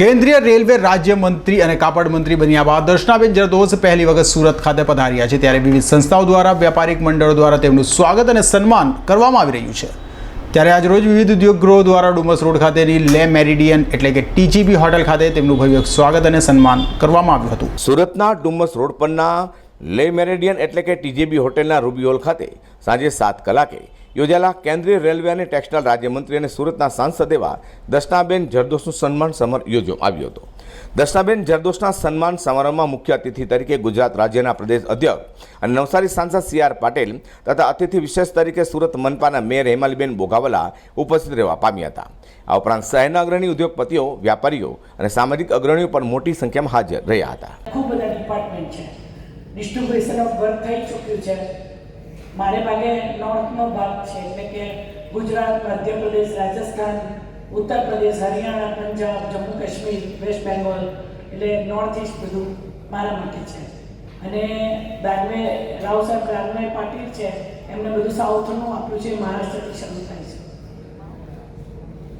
કેન્દ્રીય રેલવે રાજ્યમંત્રી અને કાપડ મંત્રી બન્યા બાદ દર્શનાબેન જરદોસ પહેલી વખત સુરત ખાતે પધાર્યા છે. ત્યારે વિવિધ સંસ્થાઓ દ્વારા, વ્યાપારિક મંડળો દ્વારા તેમનું સ્વાગત અને સન્માન કરવામાં આવી રહ્યું છે. ત્યારે આજરોજ વિવિધ ઉદ્યોગ ગૃહો દ્વારા ડુમસ રોડ ખાતેની લે મેરિડિયન એટલે કે ટીજીબી હોટેલ ખાતે તેમનું ભવ્ય સ્વાગત અને સન્માન કરવામાં આવ્યું હતું. સુરતના ડુમસ રોડ પરના લે મેરેડિયન એટલે કે ટીજીબી હોટેલના રૂબી હોલ ખાતે સાંજે સાત કલાકે યોજાયેલા કેન્દ્રીય રેલવે અને ટેક્સટાઇલ રાજ્યમંત્રી અને સુરતના સાંસદ એવા દર્શનાબેન જરદોશનું સન્માન સમર યોજવામાં આવ્યો હતો. દર્શનાબેન જરદોશના સન્માન સમારોહમાં મુખ્ય અતિથિ તરીકે ગુજરાત રાજ્યના પ્રદેશ અધ્યક્ષ અને નવસારી સાંસદ સી આર પાટીલ તથા અતિથિ વિશેષ તરીકે સુરત મનપાના મેયર હેમાલીબેન બોગાવલા ઉપસ્થિત રહેવા પામ્યા હતા. આ ઉપરાંત શહેરના અગ્રણી ઉદ્યોગપતિઓ, વ્યાપારીઓ અને સામાજિક અગ્રણીઓ પણ મોટી સંખ્યામાં હાજર રહ્યા હતા. ખૂબ બધા ડિપાર્ટમેન્ટ છે. ડિસ્ટ્રીબ્યુશન ઓફ વર્ક થઈ ચૂક્યું છે. મારે ભાગે નોર્થનો ભાગ છે, એટલે કે ગુજરાત, મધ્યપ્રદેશ, રાજસ્થાન ઉત્તર પ્રદેશ હરિયાણા, પંજાબ, જમ્મુ કાશ્મીર, વેસ્ટ બેંગોલ, એટલે નોર્થ ઇસ્ટ બધું મારા માટે છે. અને દાનવે રાવ સાહેબ રામભાઈ પાટીલ છે, એમને બધું સાઉથનું આપ્યું છે, મહારાષ્ટ્રથી શરૂ થાય છે.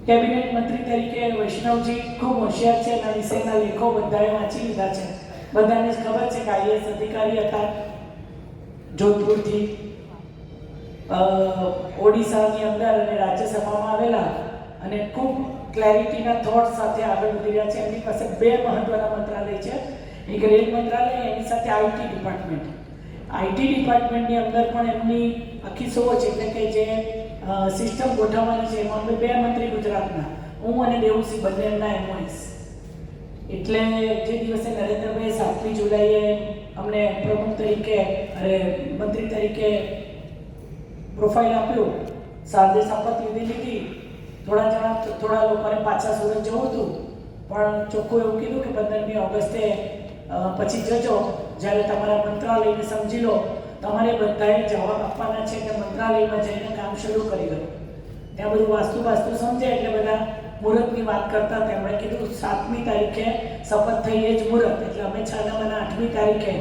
કેબિનેટ મંત્રી તરીકે વૈષ્ણવજી ખૂબ હોશિયાર છે, એના વિશેના લેખો બધાએ વાંચી લીધા છે. બધાને જ ખબર છે કે આઈએસ અધિકારી હતા, જોધપુરથી ઓડિશાની અંદર અને રાજ્યસભામાં આવેલા અને ખૂબ ક્લેરિટીના થોટ સાથે આગળ વધી રહ્યા છે. એમની પાસે બે મહત્વના મંત્રાલય છે. એક રેલ મંત્રાલય, એની સાથે આઈટી ડિપાર્ટમેન્ટ. આઈટી ડિપાર્ટમેન્ટની અંદર પણ એમની આખી સોચ એટલે કે જે સિસ્ટમ ગોઠવવાની છે, એમાં બે મંત્રી ગુજરાતના. હું અને દેવુસિંહ બંનેના એમઓએસ. એટલે જે દિવસે નરેન્દ્રભાઈ સાતમી જુલાઈએ અમને પ્રમુખ તરીકે, અરે, મંત્રી તરીકે પ્રોફાઇલ આપ્યું, સાંજે સંપત્તિ લીધી લીધી. થોડા જણા, થોડા લોકોને પાછા સુરત જવું હતું. પણ ચોખ્ખું એવું કીધું કે પંદરમી ઓગસ્ટે પછી જજો. જ્યારે તમારા મંત્રાલયને સમજી લો. તમારે બધાએ જવાબ આપવાના છે કે મંત્રાલયમાં જઈને કામ શરૂ કરી દો. ત્યાં બધું વાસ્તુ વાસ્તુ સમજે એટલે બધા મુહૂર્તની વાત કરતા તેમણે કીધું, સાતમી તારીખે શપથ થઈ એ જ મુહૂર્ત. એટલે અમે છાનામાના આઠમી તારીખે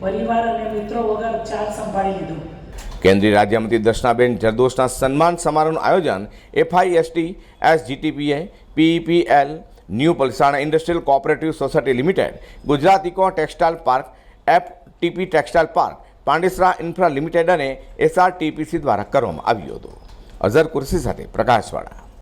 પરિવાર અને મિત્રો વગર ચાર સંભાળી લીધું. કેન્દ્રીય રાજ્યમંત્રી દર્શનાબેન જરદોશના સન્માન સમારોહનું આયોજન FIST, SGTPA, PEPL, new Palsana industrial cooperative society limited, Gujarat eco textile park, FTP textile park, Pandesara infra limited અને એસઆરટીપીસી દ્વારા કરવામાં આવ્યું હતું. અઝર કુર્સી સાથે પ્રકાશવાળા.